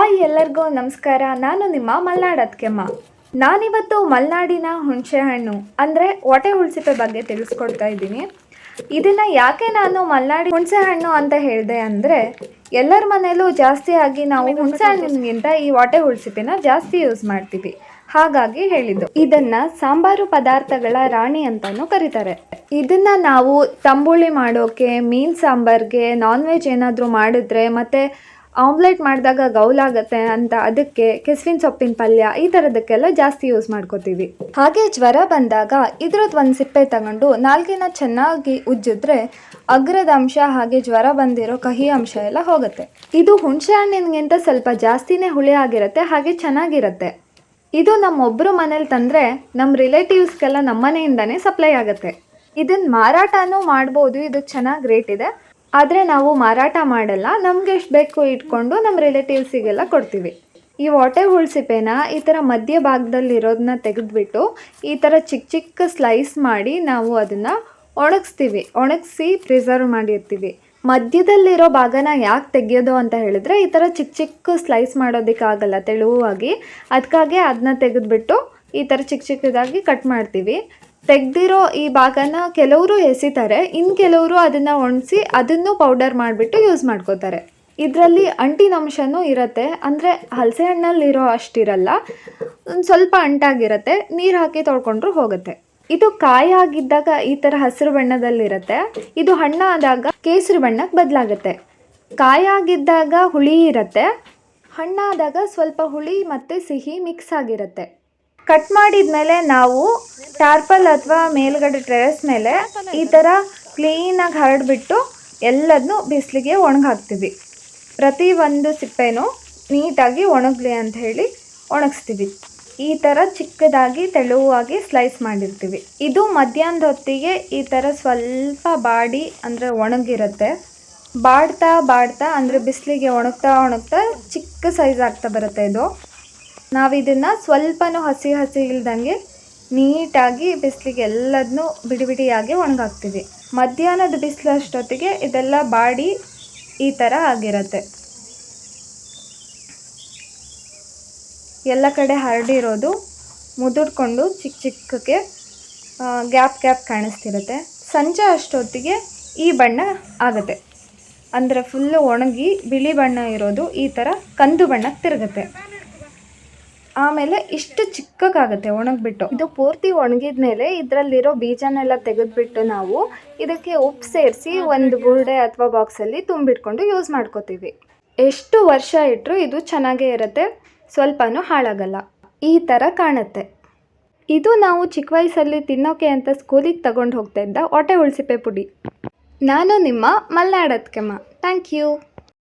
Hi ಎಲ್ಲರಿಗೂ ನಮಸ್ಕಾರ. ನಾನು ನಿಮ್ಮ ಮಲ್ನಾಡ್ ಅತ್ಕೆಮ್ಮ ನಾನಿವತ್ತು ಮಲೆನಾಡಿನ ಹುಣಸೆಹಣ್ಣು, ಅಂದರೆ ಹೊಟ್ಟೆ ಹುಳ್ಸಿಪೆ ಬಗ್ಗೆ ತಿಳಿಸ್ಕೊಡ್ತಾ ಇದ್ದೀನಿ. ಇದನ್ನು ಯಾಕೆ ನಾನು ಮಲೆನಾಡಿ ಹುಣಸೆಹಣ್ಣು ಅಂತ ಹೇಳಿದೆ ಅಂದರೆ, ಎಲ್ಲರ ಮನೆಯಲ್ಲೂ ಜಾಸ್ತಿ ಆಗಿ ನಾವು ಹುಣಸೆ ಹಣ್ಣಿಗಿಂತ ಈ ಹೊಟ್ಟೆ ಹುಳ್ಸಿಪೆನ ಜಾಸ್ತಿ ಯೂಸ್ ಮಾಡ್ತೀವಿ. ಹಾಗಾಗಿ ಹೇಳಿದ್ದು. ಇದನ್ನ ಸಾಂಬಾರು ಪದಾರ್ಥಗಳ ರಾಣಿ ಅಂತಲೂ ಕರೀತಾರೆ. ಇದನ್ನ ನಾವು ತಂಬುಳಿ ಮಾಡೋಕೆ, ಮೀನ್ ಸಾಂಬಾರ್ಗೆ ನಾನ್ ವೆಜ್ ಏನಾದರೂ ಮಾಡಿದ್ರೆ, ಮತ್ತೆ ಆಮ್ಲೆಟ್ ಮಾಡಿದಾಗ ಗೌಲಾಗತ್ತೆ ಅಂತ ಅದಕ್ಕೆ ಕೆಸುವಿನ ಸೊಪ್ಪಿನ ಪಲ್ಯ ಈ ಥರದಕ್ಕೆಲ್ಲ ಜಾಸ್ತಿ ಯೂಸ್ ಮಾಡ್ಕೋತೀವಿ. ಹಾಗೆ ಜ್ವರ ಬಂದಾಗ ಇದ್ರದ್ದು ಒಂದು ಸಿಪ್ಪೆ ತಗೊಂಡು ನಾಲ್ಕಿನ ಚೆನ್ನಾಗಿ ಉಜ್ಜಿದ್ರೆ ಅಗ್ರದ ಅಂಶ ಹಾಗೆ ಜ್ವರ ಬಂದಿರೋ ಕಹಿ ಅಂಶ ಎಲ್ಲ ಹೋಗುತ್ತೆ. ಇದು ಹುಣಸೆ ಹಣ್ಣಿನಗಿಂತ ಸ್ವಲ್ಪ ಜಾಸ್ತಿನೇ ಹುಳಿ ಆಗಿರುತ್ತೆ, ಹಾಗೆ ಚೆನ್ನಾಗಿರುತ್ತೆ. ಇದು ನಮ್ಮೊಬ್ಬರು ಮನೇಲಿ ತಂದರೆ ನಮ್ಮ ರಿಲೇಟಿವ್ಸ್ಗೆಲ್ಲ ನಮ್ಮ ಮನೆಯಿಂದನೇ ಸಪ್ಲೈ ಆಗುತ್ತೆ. ಇದನ್ನು ಮಾರಾಟನೂ ಮಾಡ್ಬೋದು, ಇದು ಚೆನ್ನಾಗಿ ರೇಟ್ ಇದೆ. ಆದರೆ ನಾವು ಮಾರಾಟ ಮಾಡಲ್ಲ, ನಮ್ಗೆ ಎಷ್ಟು ಬೇಕು ಇಟ್ಕೊಂಡು ನಮ್ಮ ರಿಲೇಟಿವ್ಸಿಗೆಲ್ಲ ಕೊಡ್ತೀವಿ. ಈ ಹೊಟ್ಟೆ ಹುಳ್ಸಿಪೆನ ಈ ಥರ ಮಧ್ಯ ಭಾಗದಲ್ಲಿರೋದನ್ನ ತೆಗೆದುಬಿಟ್ಟು ಈ ಥರ ಚಿಕ್ಕ ಚಿಕ್ಕ ಸ್ಲೈಸ್ ಮಾಡಿ ನಾವು ಅದನ್ನು ಒಣಗಿಸ್ತೀವಿ. ಒಣಗಿಸಿ ಪ್ರಿಸರ್ವ್ ಮಾಡಿರ್ತೀವಿ. ಮಧ್ಯದಲ್ಲಿರೋ ಭಾಗನ ಯಾಕೆ ತೆಗೆಯೋದು ಅಂತ ಹೇಳಿದ್ರೆ ಈ ಥರ ಚಿಕ್ಕ ಚಿಕ್ಕ ಸ್ಲೈಸ್ ಮಾಡೋದಕ್ಕಾಗಲ್ಲ, ತೆಳುವಾಗಿ. ಅದಕ್ಕಾಗಿ ಅದನ್ನ ತೆಗೆದುಬಿಟ್ಟು ಈ ಥರ ಚಿಕ್ಕ ಚಿಕ್ಕದಾಗಿ ಕಟ್ ಮಾಡ್ತೀವಿ. ತೆಗ್ದಿರೋ ಈ ಭಾಗನ ಕೆಲವರು ಎಸಿತಾರೆ ಇನ್ನು ಕೆಲವರು ಅದನ್ನು ಒಣಸಿ ಅದನ್ನು ಪೌಡರ್ ಮಾಡಿಬಿಟ್ಟು ಯೂಸ್ ಮಾಡ್ಕೋತಾರೆ. ಇದರಲ್ಲಿ ಅಂಟಿನಂಶನೂ ಇರುತ್ತೆ, ಅಂದರೆ ಹಲಸೆ ಹಣ್ಣಲ್ಲಿರೋ ಅಷ್ಟಿರಲ್ಲ, ಒಂದು ಸ್ವಲ್ಪ ಅಂಟಾಗಿರುತ್ತೆ, ನೀರು ಹಾಕಿ ತೊಳ್ಕೊಂಡ್ರೂ ಹೋಗುತ್ತೆ. ಇದು ಕಾಯಾಗಿದ್ದಾಗ ಈ ಥರ ಹಸಿರು ಬಣ್ಣದಲ್ಲಿರುತ್ತೆ, ಇದು ಹಣ್ಣಾದಾಗ ಕೇಸರಿ ಬಣ್ಣಕ್ಕೆ ಬದಲಾಗುತ್ತೆ. ಕಾಯಾಗಿದ್ದಾಗ ಹುಳಿ ಇರುತ್ತೆ ಹಣ್ಣಾದಾಗ ಸ್ವಲ್ಪ ಹುಳಿ ಮತ್ತು ಸಿಹಿ ಮಿಕ್ಸ್ ಆಗಿರುತ್ತೆ. ಕಟ್ ಮಾಡಿದ ಮೇಲೆ ನಾವು ಟಾರ್ಪಲ್ ಅಥವಾ ಮೇಲ್ಗಡೆ ಟೆರೆಸ್ ಮೇಲೆ ಈ ಥರ ಕ್ಲೀನಾಗಿ ಹರಡ್ಬಿಟ್ಟು ಎಲ್ಲದನ್ನೂ ಬಿಸಿಲಿಗೆ ಒಣಗಾಕ್ತೀವಿ ಪ್ರತಿ ಒಂದು ಸಿಪ್ಪೆನೂ ನೀಟಾಗಿ ಒಣಗಲಿ ಅಂತ ಹೇಳಿ ಒಣಗಿಸ್ತೀವಿ. ಈ ಥರ ಚಿಕ್ಕದಾಗಿ ತೆಳುವಾಗಿ ಸ್ಲೈಸ್ ಮಾಡಿರ್ತೀವಿ. ಇದು ಮಧ್ಯಾಹ್ನದ ಹೊತ್ತಿಗೆ ಈ ಥರ ಸ್ವಲ್ಪ ಬಾಡಿ ಅಂದರೆ ಒಣಗಿರುತ್ತೆ. ಬಾಡ್ತಾ ಬಾಡ್ತಾ ಅಂದರೆ ಬಿಸಿಲಿಗೆ ಒಣಗ್ತಾ ಒಣಗ್ತಾ ಚಿಕ್ಕ ಸೈಜ್ ಆಗ್ತಾ ಬರುತ್ತೆ ಇದು. ನಾವು ಇದನ್ನು ಸ್ವಲ್ಪನೂ ಹಸಿ ಹಸಿ ಇಲ್ದಂಗೆ ನೀಟಾಗಿ ಬಿಸಿಲಿಗೆ ಎಲ್ಲದನ್ನೂ ಬಿಡಿ ಬಿಡಿಯಾಗಿ ಒಣಗಾಕ್ತೀವಿ. ಮಧ್ಯಾಹ್ನದ ಬಿಸಿಲು ಅಷ್ಟೊತ್ತಿಗೆ ಇದೆಲ್ಲ ಬಾಡಿ ಈ ಥರ ಆಗಿರುತ್ತೆ. ಎಲ್ಲ ಕಡೆ ಹರಡಿರೋದು ಮುದುಡ್ಕೊಂಡು ಚಿಕ್ಕ ಚಿಕ್ಕಕ್ಕೆ ಗ್ಯಾಪ್ ಗ್ಯಾಪ್ ಕಾಣಿಸ್ತಿರುತ್ತೆ. ಸಂಜೆ ಅಷ್ಟೊತ್ತಿಗೆ ಈ ಬಣ್ಣ ಆಗುತ್ತೆ. ಅಂದರೆ ಫುಲ್ಲು ಒಣಗಿ ಬಿಳಿ ಬಣ್ಣ ಇರೋದು ಈ ಥರ ಕಂದು ಬಣ್ಣಕ್ಕೆ ತಿರುಗುತ್ತೆ. ಆಮೇಲೆ ಇಷ್ಟು ಚಿಕ್ಕಕ್ಕಾಗುತ್ತೆ ಒಣಗಿಬಿಟ್ಟು. ಇದು ಪೂರ್ತಿ ಒಣಗಿದ ಮೇಲೆ ಇದರಲ್ಲಿರೋ ಬೀಜನೆಲ್ಲ ತೆಗೆದುಬಿಟ್ಟು ನಾವು ಇದಕ್ಕೆ ಉಪ್ಪು ಸೇರಿಸಿ ಒಂದು ಬುರುಡೆ ಅಥವಾ ಬಾಕ್ಸಲ್ಲಿ ತುಂಬಿಟ್ಕೊಂಡು ಯೂಸ್ ಮಾಡ್ಕೋತೀವಿ. ಎಷ್ಟು ವರ್ಷ ಇಟ್ಟರು ಇದು ಚೆನ್ನಾಗೇ ಇರುತ್ತೆ, ಸ್ವಲ್ಪನೂ ಹಾಳಾಗಲ್ಲ. ಈ ಥರ ಕಾಣುತ್ತೆ. ಇದು ನಾವು ಚಿಕ್ಕ ವಯಸ್ಸಲ್ಲಿ ತಿನ್ನೋಕೆ ಅಂತ ಸ್ಕೂಲಿಗೆ ತಗೊಂಡು ಹೋಗ್ತಾ ಇದ್ದ ಹೊಟ್ಟೆ ಉಳಿಸಿಪೆ ಪುಡಿ. ನಾನು ನಿಮ್ಮ ಮಲ್ನಾಡತ್ಕೆಮ್ಮ ಥ್ಯಾಂಕ್ ಯು.